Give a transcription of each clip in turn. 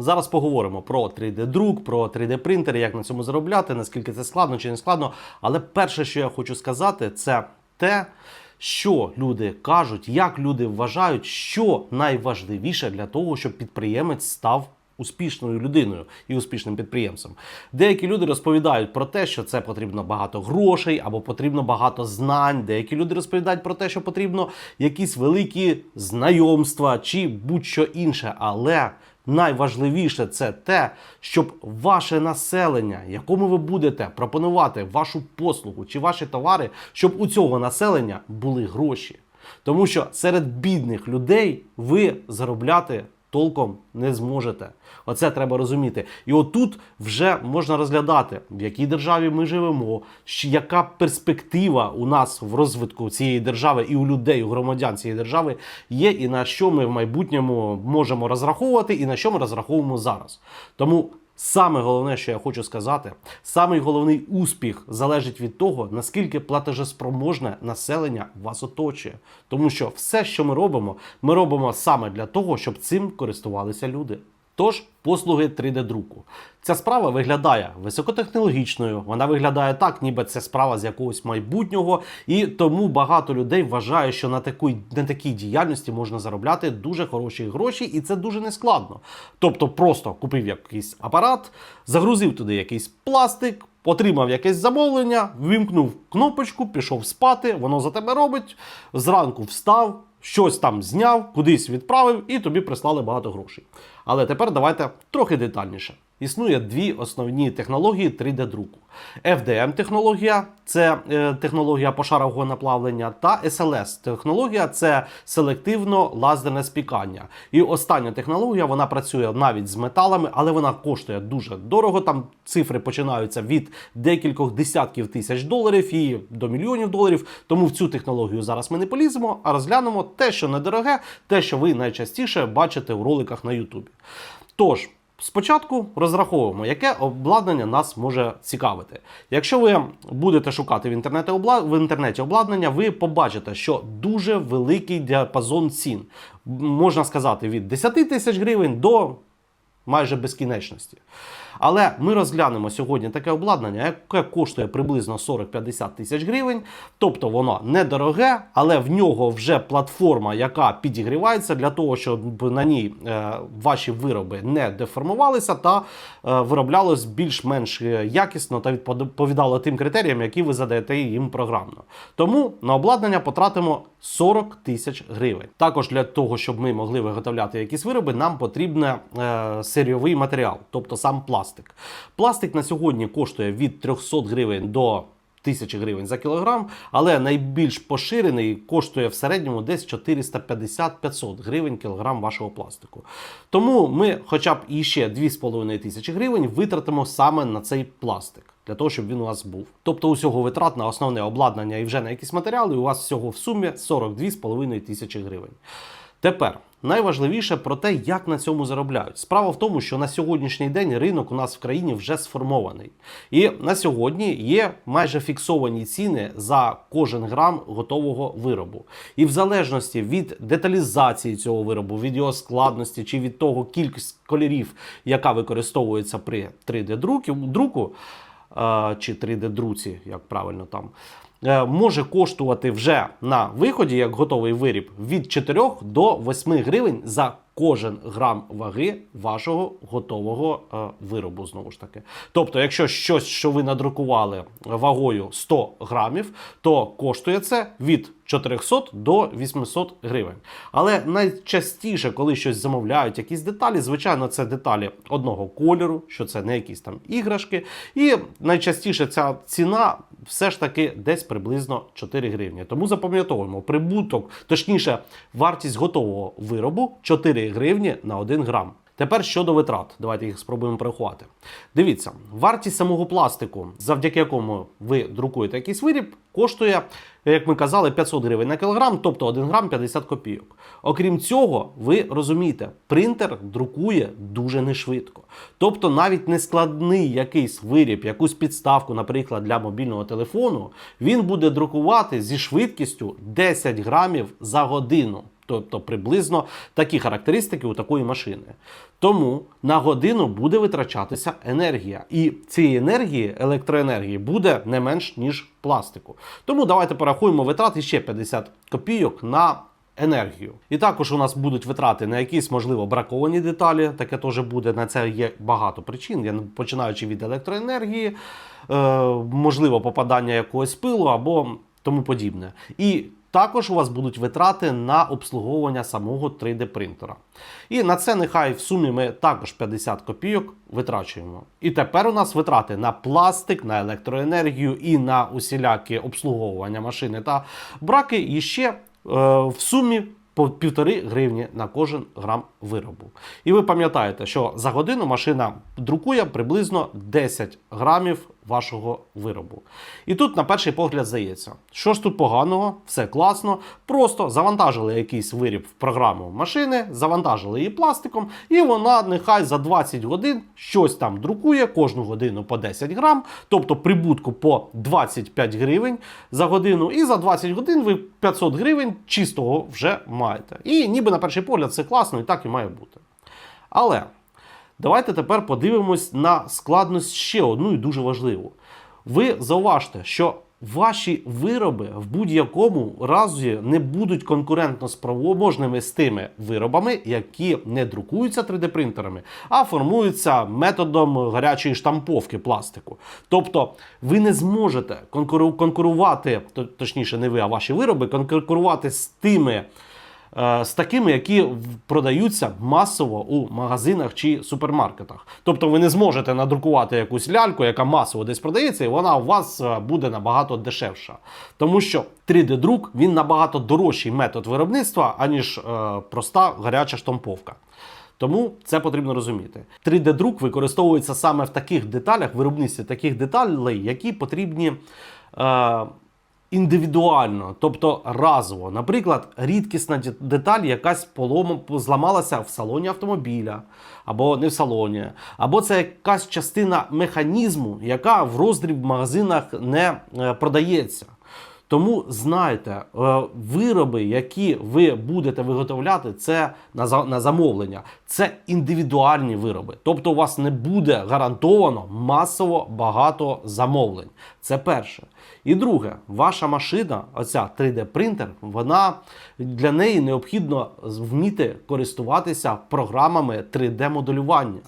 Зараз поговоримо про 3D-друк, про 3D-принтери, як на цьому заробляти, наскільки це складно чи не складно. Але перше, що я хочу сказати, це те, що люди кажуть, як люди вважають, що найважливіше для того, щоб підприємець став успішною людиною і успішним підприємцем. Деякі люди розповідають про те, що це потрібно багато грошей або потрібно багато знань. Деякі люди розповідають про те, що потрібно якісь великі знайомства чи будь-що інше. Але найважливіше це те, щоб ваше населення, якому ви будете пропонувати вашу послугу чи ваші товари, щоб у цього населення були гроші. Тому що серед бідних людей ви заробляти толком не зможете. Оце треба розуміти. І отут вже можна розглядати, в якій державі ми живемо, яка перспектива у нас в розвитку цієї держави і у людей, у громадян цієї держави є, і на що ми в майбутньому можемо розраховувати, і на що ми розраховуємо зараз. Тому Саме головне, що я хочу сказати, самий головний успіх залежить від того, наскільки платежеспроможне населення вас оточує. Тому що все, що ми робимо, ми робимо саме для того, щоб цим користувалися люди. Тож, послуги 3D-друку. Ця справа виглядає високотехнологічною, вона виглядає так, ніби це справа з якогось майбутнього, і тому багато людей вважає, що на такій, на такій діяльності можна заробляти дуже хороші гроші, і це дуже нескладно. Тобто, просто купив якийсь апарат, загрузив туди якийсь пластик. Отримав якесь замовлення, вимкнув кнопочку, пішов спати, воно за тебе робить. Зранку встав, щось там зняв, кудись відправив, і тобі прислали багато грошей. Але тепер давайте трохи детальніше. Існує дві основні технології 3D-друку. FDM-технологія це е, технологія пошарового наплавлення, та SLS-технологія це селективно лазерне спікання. І остання технологія вона працює навіть з металами, але вона коштує дуже дорого. Там цифри починаються від декількох десятків тисяч доларів і до мільйонів доларів. Тому в цю технологію зараз ми не поліземо, а розглянемо те, що недороге, те, що ви найчастіше бачите у роликах на Ютубі. Тож. Спочатку розраховуємо, яке обладнання нас може цікавити. Якщо ви будете шукати в інтернеті, в інтернеті обладнання, ви побачите, що дуже великий діапазон цін. Можна сказати, від 10 тисяч гривень до майже безкінечності. Але ми розглянемо сьогодні таке обладнання, яке коштує приблизно 40-50 тисяч гривень. Тобто воно недороге, але в нього вже платформа, яка підігрівається для того, щоб на ній е, ваші вироби не деформувалися та е, вироблялось більш-менш е, якісно та відповідало тим критеріям, які ви задаєте їм програмно. Тому на обладнання потратимо 40 тисяч гривень. Також для того, щоб ми могли виготовляти якісь вироби, нам потрібен е, серійовий матеріал, тобто сам пластик. Пластик на сьогодні коштує від 300 гривень до 1000 гривень за кілограм, але найбільш поширений коштує в середньому десь 450-500 гривень кілограм вашого пластику. Тому ми хоча б іще 2,5 тисячі гривень витратимо саме на цей пластик. Для того, щоб він у вас був. Тобто усього витрат на основне обладнання і вже на якісь матеріали у вас всього в сумі 42,5 тисячі гривень. Тепер найважливіше про те, як на цьому заробляють. Справа в тому, що на сьогоднішній день ринок у нас в країні вже сформований. І на сьогодні є майже фіксовані ціни за кожен грам готового виробу. І в залежності від деталізації цього виробу, від його складності чи від того кількість кольорів, яка використовується при 3D-друку, друку, е, чи 3D-друці, як правильно там. Е, Може коштувати вже на виході як готовий виріб від 4 до 8 гривень за кожен грам ваги вашого готового е, виробу. Знову ж таки. Тобто, якщо щось, що ви надрукували вагою 100 грамів, то коштує це від 400 до 800 гривень. Але найчастіше, коли щось замовляють, якісь деталі, звичайно, це деталі одного кольору, що це не якісь там іграшки. І найчастіше ця ціна все ж таки десь приблизно 4 гривні. Тому запам'ятовуємо, прибуток, точніше, вартість готового виробу 4 гривні на 1 грам. Тепер щодо витрат, давайте їх спробуємо порахувати. Дивіться, вартість самого пластику, завдяки якому ви друкуєте якийсь виріб, коштує, як ми казали, 500 гривень на кілограм, тобто 1 грам 50 копійок. Окрім цього, ви розумієте, принтер друкує дуже нешвидко. Тобто, навіть нескладний якийсь виріб, якусь підставку, наприклад, для мобільного телефону, він буде друкувати зі швидкістю 10 грамів за годину. Тобто приблизно такі характеристики у такої машини. Тому на годину буде витрачатися енергія. І цієї енергії, електроенергії, буде не менш ніж пластику. Тому давайте порахуємо витрати ще 50 копійок на енергію. І також у нас будуть витрати на якісь, можливо, браковані деталі. Таке теж буде. На це є багато причин. Я починаючи від електроенергії, е, можливо, попадання якогось пилу або тому подібне. І також у вас будуть витрати на обслуговування самого 3D принтера. І на це нехай в сумі ми також 50 копійок витрачуємо. І тепер у нас витрати на пластик, на електроенергію і на усілякі обслуговування машини та браки і ще е, в сумі по півтори гривні на кожен грам виробу. І ви пам'ятаєте, що за годину машина друкує приблизно 10 грамів вашого виробу. І тут, на перший погляд, здається, що ж тут поганого, все класно. Просто завантажили якийсь виріб в програму машини, завантажили її пластиком, і вона нехай за 20 годин щось там друкує кожну годину по 10 грам, тобто прибутку по 25 гривень за годину. І за 20 годин ви 500 гривень чистого вже маєте. І ніби на перший погляд це класно, і так і має бути. Але. Давайте тепер подивимось на складність ще одну і дуже важливу. Ви зауважте, що ваші вироби в будь-якому разі не будуть конкурентно спроможними з тими виробами, які не друкуються 3D-принтерами, а формуються методом гарячої штамповки пластику. Тобто ви не зможете конкурувати, точніше, не ви, а ваші вироби, конкурувати з тими з такими, які продаються масово у магазинах чи супермаркетах. Тобто ви не зможете надрукувати якусь ляльку, яка масово десь продається, і вона у вас е, буде набагато дешевша. Тому що 3D-друк він набагато дорожчий метод виробництва, аніж е, проста гаряча штамповка. Тому це потрібно розуміти. 3D-друк використовується саме в таких деталях, виробництві таких деталей, які потрібні. Е, індивідуально, тобто разово. Наприклад, рідкісна деталь якась полома зламалася в салоні автомобіля, або не в салоні, або це якась частина механізму, яка в роздріб магазинах не е, продається. Тому знайте, е, вироби, які ви будете виготовляти, це на замовлення, це індивідуальні вироби. Тобто у вас не буде гарантовано масово багато замовлень. Це перше. І друге, ваша машина, оця 3D-принтер, вона для неї необхідно вміти користуватися програмами 3D-моделювання.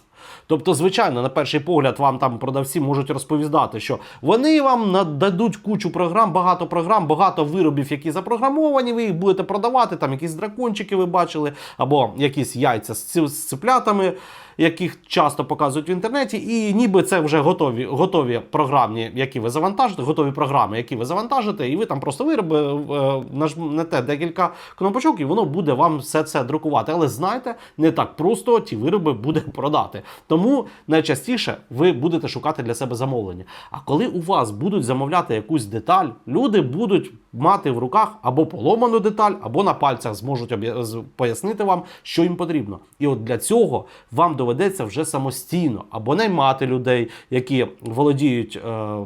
Тобто, звичайно, на перший погляд вам там продавці можуть розповідати, що вони вам нададуть кучу програм, багато програм, багато виробів, які запрограмовані. Ви їх будете продавати. Там якісь дракончики ви бачили, або якісь яйця з цыплятами, яких часто показують в інтернеті, і ніби це вже готові, готові програмні, які ви завантажите, готові програми, які ви завантажите, і ви там просто вироби е, нажмете декілька кнопочок, і воно буде вам все це друкувати. Але знайте, не так просто ті вироби буде продати. Тому найчастіше ви будете шукати для себе замовлення. А коли у вас будуть замовляти якусь деталь, люди будуть мати в руках або поломану деталь, або на пальцях зможуть пояснити вам, що їм потрібно. І от для цього вам доведеться вже самостійно або наймати людей, які володіють. Е,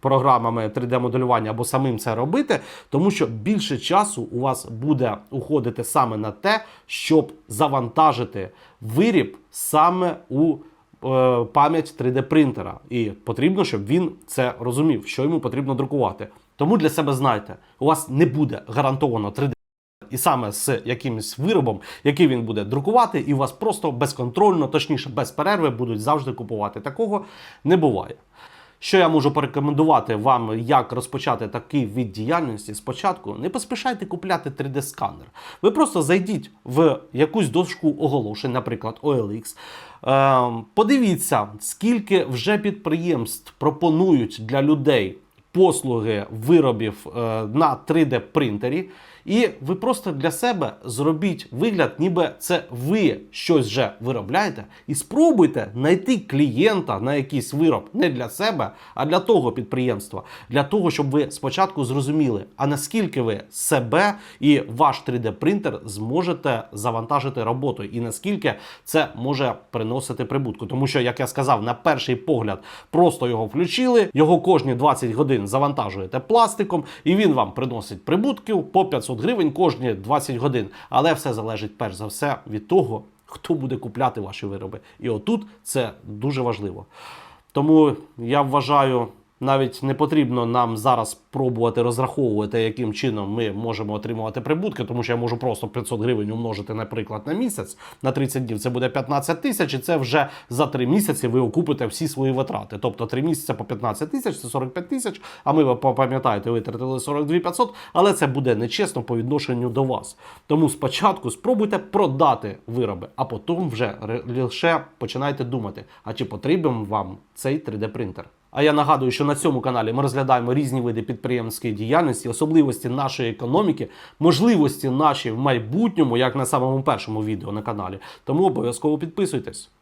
Програмами 3D-моделювання або самим це робити, тому що більше часу у вас буде уходити саме на те, щоб завантажити виріб саме у е, пам'ять 3D-принтера. І потрібно, щоб він це розумів, що йому потрібно друкувати. Тому для себе знайте, у вас не буде гарантовано 3D і саме з якимось виробом, який він буде друкувати, і у вас просто безконтрольно, точніше, без перерви будуть завжди купувати. Такого не буває. Що я можу порекомендувати вам, як розпочати такий від діяльності? Спочатку не поспішайте купляти 3D-сканер. Ви просто зайдіть в якусь дошку оголошень, наприклад, OLX. Е, подивіться, скільки вже підприємств пропонують для людей послуги виробів е, на 3D принтері, і ви просто для себе зробіть вигляд, ніби це ви щось вже виробляєте, і спробуйте знайти клієнта на якийсь вироб не для себе, а для того підприємства, для того, щоб ви спочатку зрозуміли, а наскільки ви себе і ваш 3D принтер зможете завантажити роботою, і наскільки це може приносити прибутку. Тому що, як я сказав, на перший погляд просто його включили, його кожні 20 годин завантажуєте пластиком, і він вам приносить прибутків по 500 500 гривень кожні 20 годин. Але все залежить перш за все від того, хто буде купляти ваші вироби. І отут це дуже важливо. Тому я вважаю, навіть не потрібно нам зараз пробувати розраховувати, яким чином ми можемо отримувати прибутки, тому що я можу просто 500 гривень умножити, наприклад, на місяць на 30 днів. Це буде 15 тисяч, і це вже за 3 місяці ви окупите всі свої витрати. Тобто 3 місяці по 15 тисяч це 45 тисяч. А ми пам'ятаєте, витратили 42 500, але це буде нечесно по відношенню до вас. Тому спочатку спробуйте продати вироби, а потім вже лише починайте думати, а чи потрібен вам цей 3D принтер. А я нагадую, що на цьому каналі ми розглядаємо різні види підприємницької діяльності, особливості нашої економіки, можливості наші в майбутньому, як на самому першому відео на каналі. Тому обов'язково підписуйтесь.